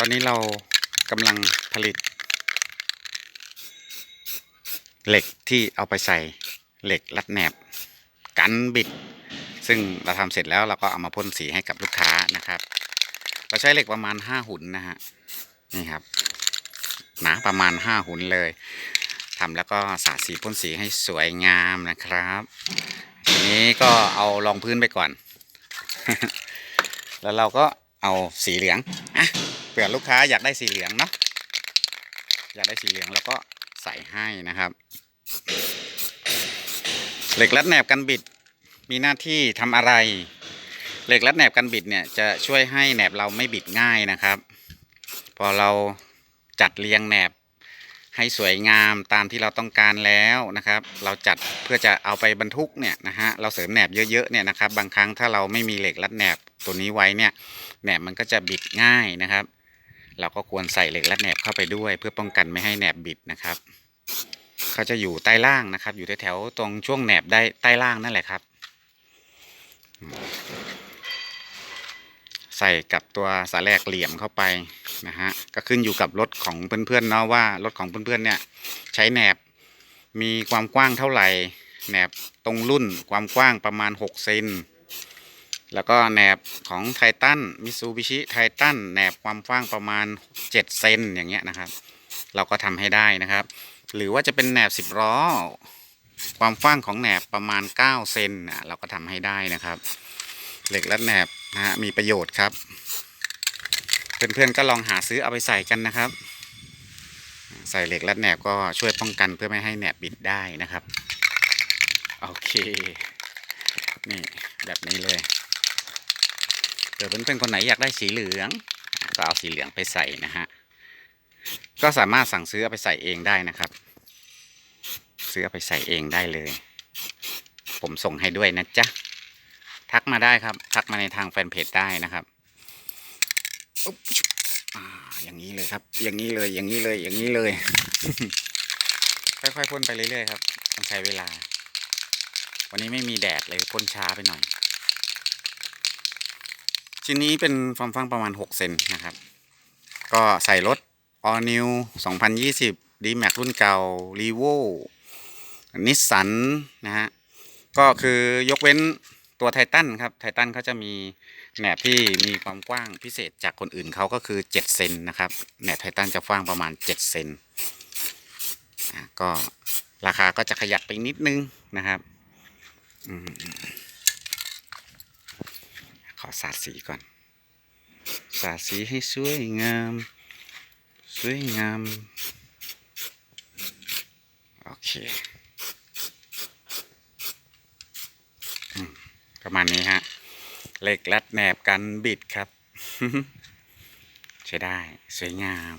ตอนนี้เรากำลังผลิต เหล็กที่เอาไปใส่เหล็กรัดแหนบ กันบิด ซึ่งเราทำเสร็จแล้วเราก็เอามาพ่นสีให้กับลูกค้านะครับ เราใช้เหล็กประมาณห้าหุ่นนะฮะนี่ครับหนาประมาณห้าหุ่นเลยทำแล้วก็สาดสีพ่นสีให้สวยงามนะครับ ทีนี้ก็เอารองพื้นไปก่อน แล้วเราก็เอาสีเหลืองอะ ผื่อลูกค้าอยากได้สีเหลืองเนาะอยากได้สีเหลืองแล้วก็ใส่ให้นะครับ เหล็กรัดแหนบกันบิดมีหน้าที่ทำอะไร เหล็กรัดแหนบกันบิดเนี่ยจะช่วยให้แหนบเราไม่บิดง่ายนะครับ พอเราจัดเรียงแหนบให้สวยงามตามที่เราต้องการแล้วนะครับ เราจัดเพื่อจะเอาไปบรรทุกเนี่ยนะฮะเราเสริมแหนบเยอะๆเนี่ยนะครับ บางครั้งถ้าเราไม่มีเหล็กรัดแหนบตัวนี้ไว้เนี่ยแหนบมันก็จะบิดง่ายนะครับ เราก็ควรใส่เหล็กรัดแหนบเข้าไปด้วย เพื่อป้องกันไม่ให้แหนบบิดนะครับเขาจะอยู่ใต้ล่างนะครับ อยู่แถวๆตรงช่วงแหนบได้ใต้ล่างนั่นแหละครับ ใส่กับตัวสาแลกเหลี่ยมเข้าไปนะฮะก็ขึ้นอยู่กับรถของเพื่อนๆเนาะว่ารถของเพื่อนๆเนี่ยใช้แหนบมีความกว้างเท่าไหร่แหนบตรงรุ่นความกว้างประมาณ 6 เซน แล้วก็แหนบของไททันมิซูบิชิไททันแหนบความกว้างประมาณ 7 เซนอย่างเงี้ยนะครับ เราก็ทำให้ได้นะครับ หรือว่าจะเป็นแหนบ 10ล้อความกว้างของแหนบประมาณ 9 เซนน่ะเราก็ทำให้ได้นะครับ เหล็กรัดแหนบนะฮะมีประโยชน์ครับ เพื่อนๆก็ลองหาซื้อเอาไปใส่กันนะครับ ใส่เหล็กรัดแหนบก็ช่วยป้องกันเพื่อไม่ให้แหนบบิดได้นะครับ โอเค นี่แบบนี้เลย เดี๋ยวเพื่อนๆคนไหนอยากได้สีเหลือง ก็เอาสีเหลืองไปใส่นะฮะ ก็สามารถสั่งซื้อไปใส่เองได้นะครับ ซื้อไปใส่เองได้เลย ผมส่งให้ด้วยนะจ๊ะ ทักมาได้ครับ ทักมาในทางแฟนเพจได้นะครับอย่างนี้เลยครับ อย่างนี้เลย อย่างนี้เลย อย่างนี้เลย ค่อยๆพ่นไปเรื่อยๆครับ ต้องใช้เวลา วันนี้ไม่มีแดดเลยพ่นช้าไปหน่อย ชิ้นนี้เป็นความฟังประมาณ 6 เซนนะครับ ก็ใส่รถ All New 2020 D Max รุ่นเก่า r e v o นิสสันนะฮะ ก็คือยกเว้นตัวไททันครับ ไททันเขาจะมีแหนบที่มีความกว้างพิเศษจากคนอื่นเขาก็คือ 7 เซนนะครับแหนบไททันจะกว้างประมาณ 7 เซนก็ราคาก็จะขยับไปนิดนึงนะครับ อสาดสีก่อน สาดสีให้สวยงาม สวยงาม โอเคประมาณนี้ฮะเหล็กรัดแหนบกันบิดครับ ใช้ได้ สวยงาม